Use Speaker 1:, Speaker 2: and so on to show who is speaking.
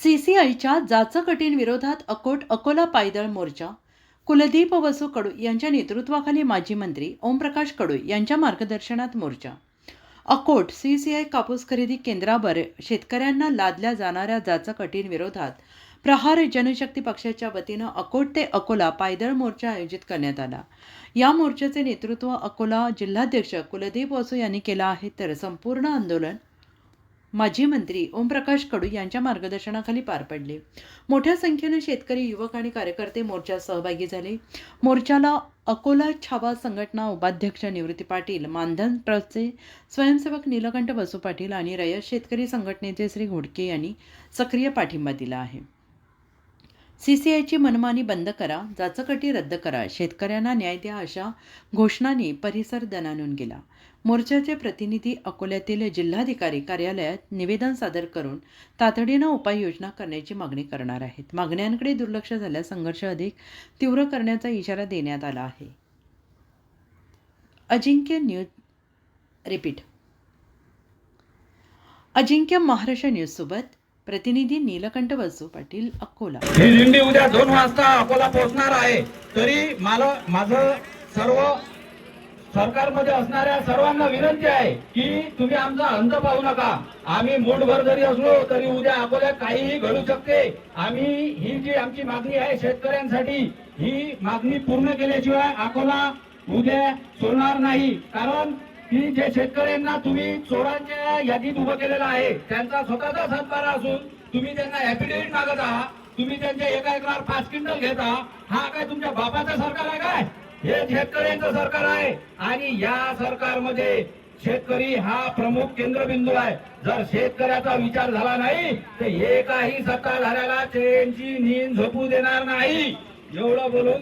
Speaker 1: सीसीआयच्या जाचकटीन विरोधात अकोट अकोला पायदळ मोर्चा कुलदीप वसू कडू यांच्या नेतृत्वाखाली माजी मंत्री ओमप्रकाश कडू यांच्या मार्गदर्शनात मोर्चा. अकोट सीसीआय कापूस खरेदी केंद्रावर शेतकऱ्यांना लादल्या जाणाऱ्या जाचकटीन विरोधात प्रहार जनशक्ती पक्षाच्या वतीनं अकोट ते अकोला पायदळ मोर्चा आयोजित करण्यात आला. या मोर्चाचे नेतृत्व अकोला जिल्हाध्यक्ष कुलदीप वसू यांनी केलं आहे तर संपूर्ण आंदोलन माजी मंत्री ओमप्रकाश कडू यांच्या मार्गदर्शनाखाली पार पडले. मोठ्या संख्येने शेतकरी युवक आणि कार्यकर्ते मोर्चात सहभागी झाले. मोर्चाला अकोला छावा संघटना उपाध्यक्ष निवृत्ती पाटील मानधन ट्रस्टचे स्वयंसेवक नीलकंठ बसू पाटील आणि रयत शेतकरी संघटनेचे श्री घोडके यांनी सक्रिय पाठिंबा दिला आहे. सीसीआयची मनमानी बंद करा जाचकटी रद्द करा शेतकऱ्यांना न्याय द्या अशा घोषणांनी परिसर दणानून गेला. मोर्चाचे प्रतिनिधी अकोल्यातील जिल्हाधिकारी कार्यालयात निवेदन सादर करून तातडीनं उपाययोजना करण्याची मागणी करणार आहेत. मागण्यांकडे दुर्लक्ष झाल्यास संघर्ष अधिक तीव्र करण्याचा इशारा देण्यात आला आहे. Ajinkya news repeat. अजिंक्य महाराष्ट्र न्यूजसोबत प्रतिनिधी नीलकंठ वसू पाटील अकोला.
Speaker 2: ही दिंडी उद्या दोन वाजता अकोला पोहोचणार आहे. तरी मला माझं सर्व सरकारमध्ये असणाऱ्या सर्वांना विनंती आहे की तुम्ही आमचा अंत पाहू नका. आम्ही मूठभर जरी असलो तरी उद्या अकोल्यात काहीही घडू शकते. आम्ही ही जी आमची मागणी आहे शेतकऱ्यांसाठी ही मागणी पूर्ण केल्याशिवाय अकोला उद्या सोडणार नाही. कारण की जे शेतकऱ्यांना तुम्ही चोरांच्या यादीत उभं केलेलं आहे त्यांचा स्वतःचा सातबारा असून तुम्ही त्यांना ऍफिडेव्हिट मागत आहात तुम्ही त्यांच्या एका एकरावर पाच क्विंटल घेता हा काय तुमच्या बापाचं सरकार आहे काय? हे शेतकऱ्यांचं सरकार आहे. आणि या सरकारमध्ये शेतकरी हा प्रमुख केंद्रबिंदू आहे. जर शेतकऱ्याचा विचार झाला नाही तर एकाही सत्ताधाऱ्याला चेंची नींद झोपू देणार नाही. एवढं बोलून